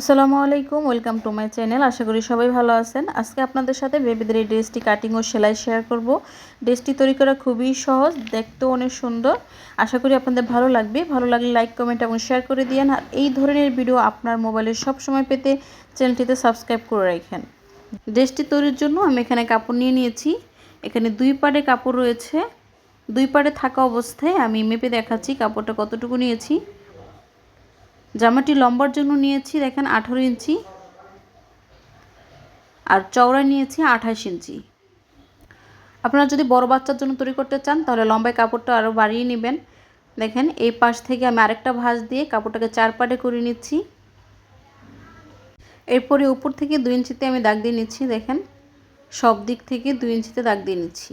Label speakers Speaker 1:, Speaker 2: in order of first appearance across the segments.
Speaker 1: আসসালামু আলাইকুম, welcome to my channel. আশা করি সবাই ভালো আছেন। আজকে আপনাদের সাথে বেবিদের এই ড্রেসটি কাটিং ও সেলাই শেয়ার করব। ড্রেসটি তৈরি করা খুবই সহজ, দেখতেও অনেক সুন্দর। আশা করি আপনাদের ভালো লাগবে। ভালো লাগলে লাইক কমেন্ট এবং শেয়ার করে দিয়েন। আর এই ধরনের ভিডিও আপনার মোবাইলে সব সময় পেতে চ্যানেলটিতে সাবস্ক্রাইব করে রাখেন। ড্রেসটি তৈরির জন্য আমি এখানে কাপড় নিয়ে নিয়েছি। এখানে দুই পাড়ে কাপড় রয়েছে। দুই পাড়ে থাকা অবস্থায় আমি মেপে দেখাচ্ছি কাপড়টা কতটুকু নিয়েছি। জামাটি লম্বার জন্য নিয়েছি, দেখেন আঠেরো ইঞ্চি। আর চওড়া নিয়েছি আঠাশ ইঞ্চি। আপনারা যদি বড় বাচ্চার জন্য তৈরি করতে চান, তাহলে লম্বায় কাপড়টা আরও বাড়িয়ে নেবেন। দেখেন, এই পাশ থেকে আমি আরেকটা ভাঁজ দিয়ে কাপড়টাকে চার পাটে করে নিচ্ছি। এরপরে উপর থেকে দুই ইঞ্চিতে আমি দাগ দিয়ে নিচ্ছি, দেখেন। সব দিক থেকে দুই ইঞ্চিতে দাগ দিয়ে নিচ্ছি।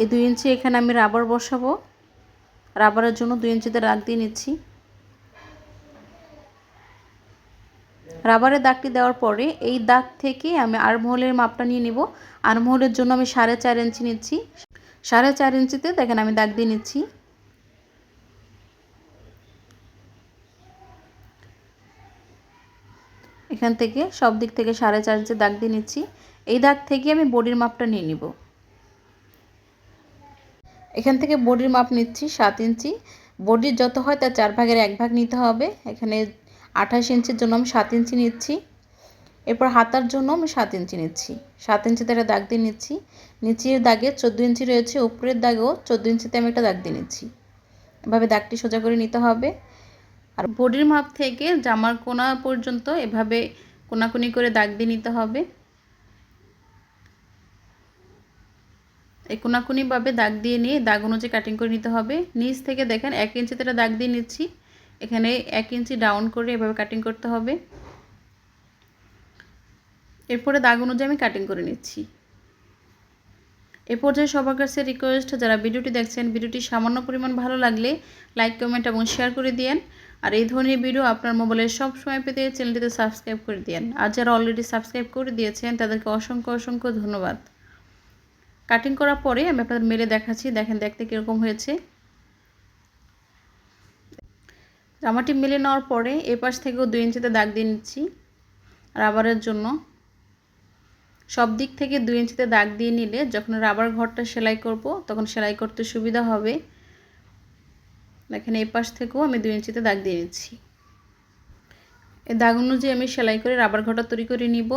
Speaker 1: এই দুই ইঞ্চি এখানে আমি রাবার বসাবো। রাবারের জন্য দুই ইঞ্চিতে রাগ দিয়ে নিচ্ছি। রাবারের দাগটি দেওয়ার পরে এই দাগ থেকে আমি আরমহলের মাপটা নিয়ে নিব। আরমহলের জন্য আমি সাড়ে চার ইঞ্চি নিচ্ছি। সাড়ে চার ইঞ্চিতে দেখেন আমি দাগ দিয়ে নিচ্ছি। এখান থেকে সব দিক থেকে সাড়ে চার ইঞ্চি দাগ দিয়ে নিচ্ছি। এই দাগ থেকে আমি বডির মাপটা নিয়ে নিব। এখান থেকে বডির মাপ নিচ্ছি সাত ইঞ্চি। বডির যত হয় তার চার ভাগের এক ভাগ নিতে হবে। এখানে আঠাশ ইঞ্চির জন্য আমি সাত ইঞ্চি নিচ্ছি। এরপর হাতার জন্য আমি সাত ইঞ্চি নিচ্ছি। সাত ইঞ্চিতে একটা দাগ দিয়ে নিচ্ছি। নিচের দাগে চোদ্দ ইঞ্চি রয়েছে, উপরের দাগেও চোদ্দ ইঞ্চিতে আমি একটা দাগ দিয়ে নিচ্ছি। এভাবে দাগটি সোজা করে নিতে হবে। আর বডির মাপ থেকে জামার কোনা পর্যন্ত এভাবে কোনাকুনি করে দাগ দিয়ে নিতে হবে। এই কোনাকুনিভাবে দাগ দিয়ে নিয়ে দাগ অনুযায়ী কাটিং করে নিতে হবে। নিচ থেকে দেখেন এক ইঞ্চিতে দাগ দিয়ে নিচ্ছি। এখানে এক ইঞ্চি ডাউন করে এভাবে কাটিং করতে হবে। এরপরে দাগ অনুযায়ী আমি কাটিং করে নিচ্ছি। এ পর্যায়ে সবার কাছে রিকোয়েস্ট যারা ভিডিওটি দেখছেন, ভিডিওটি সামান্য পরিমাণ ভালো লাগলে লাইক কমেন্ট এবং শেয়ার করে দিয়েন। আর এই ধরনের ভিডিও আপনার মোবাইলে সব সময় পেতে চ্যানেলটিতে সাবস্ক্রাইব করে দিয়েন। আর যারা অলরেডি সাবস্ক্রাইব করে দিয়েছেন, তাদেরকে অসংখ্য অসংখ্য ধন্যবাদ। কাটিং করার পরে আমি আপনাদের মেলে দেখাচ্ছি। দেখেন, দেখতে কীরকম হয়েছে। জামাটি মেলে নেওয়ার পরে এ পাশ থেকেও দুই ইঞ্চিতে দাগ দিয়ে নিচ্ছি, রাবারের জন্য। সব দিক থেকে দুই ইঞ্চিতে দাগ দিয়ে নিলে যখন রাবার ঘরটা সেলাই করব, তখন সেলাই করতে সুবিধা হবে। দেখেন এই পাশ থেকেও আমি দুই ইঞ্চিতে দাগ দিয়ে নিচ্ছি। এই দাগ অনুযায়ী আমি সেলাই করে রাবার ঘরটা তৈরি করে নিব।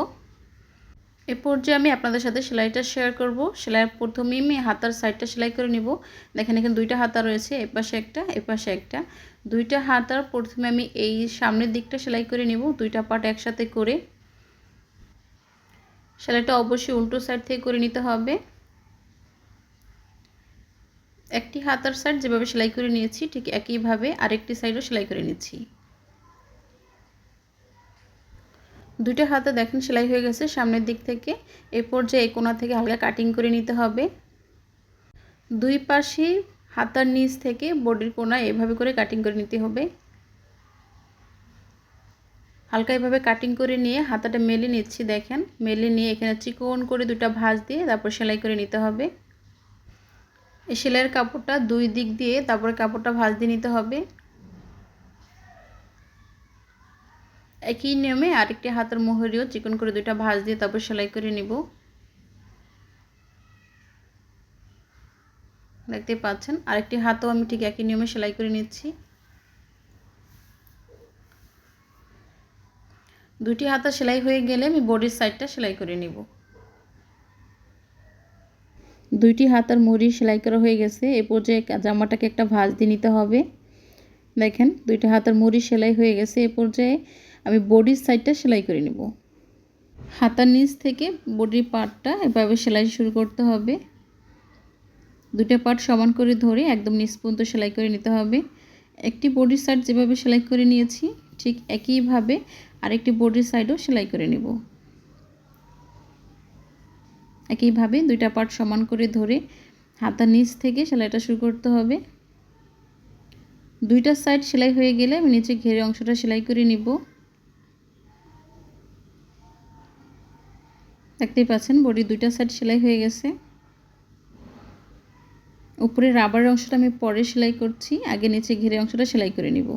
Speaker 1: এ পর্যায়ে আমি আপনাদের সাথে সেলাইটা শেয়ার করব। সেলাইয়ের প্রথমেই আমি হাতার সাইডটা সেলাই করে নিব। দেখেন এখানে দুইটা হাতা রয়েছে, এপাশে একটা এপাশে একটা। দুইটা হাতার প্রথমে আমি এই সামনের দিকটা সেলাই করে নিব, দুইটা পার্ট একসাথে করে। সেলাইটা অবশ্যই উল্টো সাইড থেকে করে নিতে হবে। একটি হাতার সাইড যেভাবে সেলাই করে নিয়েছি, ঠিক একইভাবে আরেকটি সাইডও সেলাই করে নিচ্ছি। দুইটা হাতে দেখেন, সেলাই হয়ে গেছে সামনের দিক থেকে। এ পর্যায়ে কোনা থেকে হালকা কাটিং করে নিতে হবে। দুই পাশে হাতার নিচ থেকে বডির কোনা এভাবে করে কাটিং করে নিতে হবে। হালকা এভাবে কাটিং করে নিয়ে হাতাটা মেলে নিচ্ছি, দেখেন। মেলে নিয়ে এখানে চিকন করে দুটা ভাঁজ দিয়ে তারপর সেলাই করে নিতে হবে। এই সেলাইয়ের কাপড়টা দুই দিক দিয়ে তারপরে কাপড়টা ভাঁজ দিয়ে নিতে হবে। একই নিয়মে আরেকটি হাতের মোহরিও চিকন করে দুইটা ভাঁজ দিয়ে তারপর সেলাই করে নিব। দেখতে পাচ্ছেন, আরেকটি হাতও আমি ঠিক একই নিয়মে সেলাই করে নিচ্ছি। দুটি হাতা সেলাই হয়ে গেলে আমি বডির সাইডটা সেলাই করে নিব। দুইটি হাতার মুড়ি সেলাই করা হয়ে গেছে, এ পর্যায়ে জামাটাকে একটা ভাঁজ দিয়ে নিতে হবে। দেখেন, দুইটা হাতার মুড়ি সেলাই হয়ে গেছে, এ পর্যায়ে আমি বডির সাইডটা সেলাই করে নেব। হাতার নিচ থেকে বডির পার্টটা এভাবে সেলাই শুরু করতে হবে। দুটো পার্ট সমান করে ধরে একদম নিচ পর্যন্ত সেলাই করে নিতে হবে। একটি বডির সাইড যেভাবে সেলাই করে নিয়েছি, ঠিক একইভাবে আরেকটি বডির সাইডও সেলাই করে নেব। একইভাবে দুইটা পার্ট সমান করে ধরে হাতার নিচ থেকে সেলাইটা শুরু করতে হবে। দুইটা সাইড সেলাই হয়ে গেলে আমি নিচে ঘেরে অংশটা সেলাই করে নিব। দেখতেই পাচ্ছেন, বডি দুইটা সাইড সেলাই হয়ে গেছে। উপরে রাবার অংশটা আমি পরে সেলাই করছি, আগে নিচে ঘিরে অংশটা সেলাই করে নিব।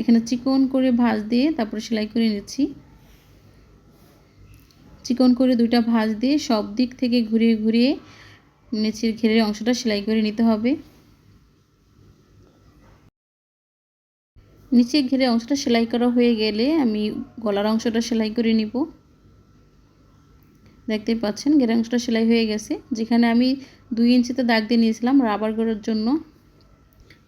Speaker 1: এখানে চিকন করে ভাঁজ দিয়ে তারপরে সেলাই করে নিচ্ছি। চিকন করে দুইটা ভাঁজ দিয়ে সব দিক থেকে ঘুরিয়ে ঘুরিয়ে নিচের ঘেরের অংশটা সেলাই করে নিতে হবে। নিচে ঘিরে অংশটা সেলাই করা হয়ে গেলে আমি গলার অংশটা সেলাই করে নিব। দেখতেই পাচ্ছেন গেরাংশটা সেলাই হয়ে গেছে। যেখানে আমি দুই ইঞ্চিতে দাগ দিয়ে নিয়েছিলাম রাবার করার জন্য।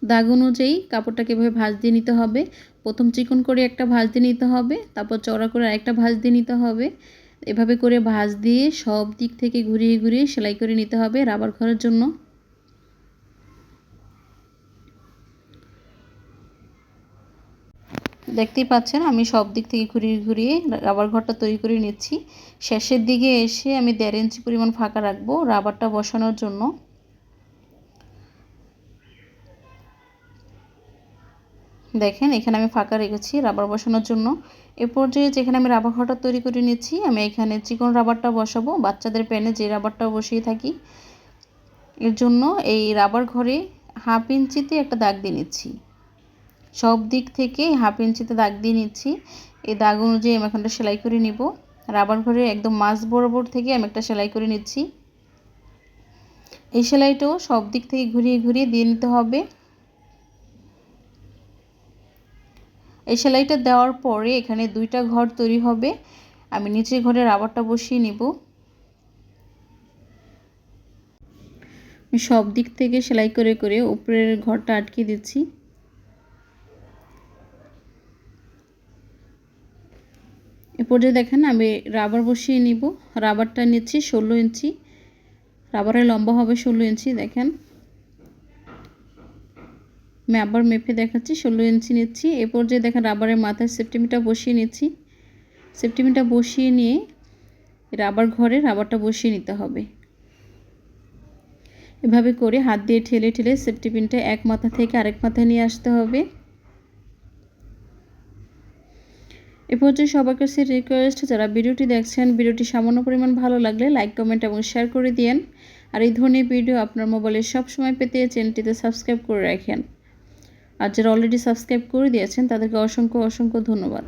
Speaker 1: দাগ অনুযায়ী কাপড়টাকে এভাবে ভাঁজ দিয়ে নিতে হবে। প্রথম চিকন করে একটা ভাঁজ দিয়ে নিতে হবে, তারপর চড়া করে আরেকটা ভাঁজ দিয়ে নিতে হবে। এভাবে করে ভাঁজ দিয়ে সব দিক থেকে ঘুরিয়ে ঘুরিয়ে সেলাই করে নিতে হবে রাবার ঘরের জন্য। দেখতেই পাচ্ছেন, আমি সব দিক থেকে ঘুরিয়ে ঘুরিয়ে রাবার ঘরটা তৈরি করে নিচ্ছি। শেষের দিকে এসে আমি দেড় ইঞ্চি পরিমাণ ফাঁকা রাখব রাবারটা বসানোর জন্য। দেখেন, এখানে আমি ফাঁকা রেখেছি রাবার বসানোর জন্য। এ পর্যায়ে যেখানে আমি রাবার ঘরটা তৈরি করে নিচ্ছি, আমি এখানে চিকন রাবারটা বসাবো। বাচ্চাদের প্যানে যে রাবারটা বসিয়ে থাকি, এর জন্য এই রাবার ঘরে হাফ ইঞ্চিতে একটা দাগ দিয়ে নিচ্ছি। সব দিক থেকে হাফ ইঞ্চিতে দাগ দিয়ে নিচ্ছি। এই দাগ অনুযায়ী আমি এখানটা সেলাই করে নিব। রাবার ঘরে একদম মাছ বরাবর থেকে আমি একটা সেলাই করে নিচ্ছি। এই সেলাইটাও সব দিক থেকে ঘুরিয়ে ঘুরিয়ে দিয়ে নিতে হবে। এই সেলাইটা দেওয়ার পরে এখানে দুইটা ঘর তৈরি হবে। আমি নিচের ঘরে রাবারটা বসিয়ে নিব। সব দিক থেকে সেলাই করে করে উপরের ঘরটা আটকে দিচ্ছি। পর্যায়ে দেখেন আমি রাবার বসিয়ে নিব। রাবারটা নিচ্ছি ষোলো ইঞ্চি। রাবারের লম্বা হবে ষোলো ইঞ্চি, দেখেন। আমি আবার মেপে দেখাচ্ছি, ষোলো ইঞ্চি নিচ্ছি। এ পর্যায়ে দেখেন রাবারের মাথায় সেফটিমিটার বসিয়ে নিচ্ছি। সেফটিমিটার বসিয়ে নিয়ে রাবার ঘরে রাবারটা বসিয়ে নিতে হবে। এভাবে করে হাত দিয়ে ঠেলে ঠেলে সেফটি পিনটা এক মাথা থেকে আরেক মাথায় নিয়ে আসতে হবে। এ পর্যায়ে সবার কাছে রিকোয়েস্ট যারা ভিডিওটি দেখছেন, ভিডিওটি সামান্য পরিমাণ ভালো লাগলে লাইক কমেন্ট এবং শেয়ার করে দিয়েন। আর এই ধরনের ভিডিও আপনার মোবাইলে সবসময় পেতে চ্যানেলটিতে সাবস্ক্রাইব করে রাখেন। আর যারা অলরেডি সাবস্ক্রাইব করে দিয়েছেন, তাদেরকে অসংখ্য অসংখ্য ধন্যবাদ।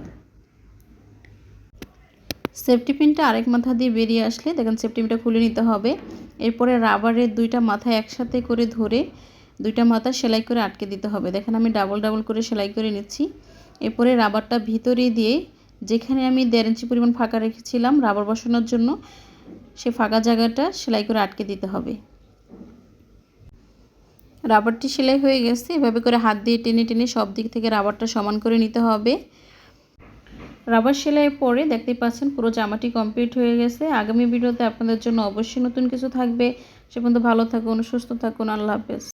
Speaker 1: সেফটি পিনটা আরেক মাথা দিয়ে বেরিয়ে আসলে দেখেন সেফটি পিনটা খুলে নিতে হবে। এরপরে রাবারের দুইটা মাথা একসাথে করে ধরে দুইটা মাথা সেলাই করে আটকে দিতে হবে। দেখেন আমি ডাবল ডাবল করে সেলাই করে নিচ্ছি। এরপরে রাবারটা ভিতরে দিয়ে যেখানে আমি দেড় ইঞ্চি পরিমাণ ফাঁকা রেখেছিলাম রাবার বসানোর জন্য, সে ফাঁকা জায়গাটা সেলাই করে আটকে দিতে হবে। রাবারটি সেলাই হয়ে গেছে, এভাবে করে হাত দিয়ে টেনে টেনে সব দিক থেকে রাবারটা সমান করে নিতে হবে। রাবার সেলাইয়ের পরে দেখতেই পাচ্ছেন পুরো জামাটি কমপ্লিট হয়ে গেছে। আগামী ভিডিওতে আপনাদের জন্য অবশ্যই নতুন কিছু থাকবে। সে পর্যন্ত ভালো থাকুন, সুস্থ থাকুন, আল্লাহ হাফেজ।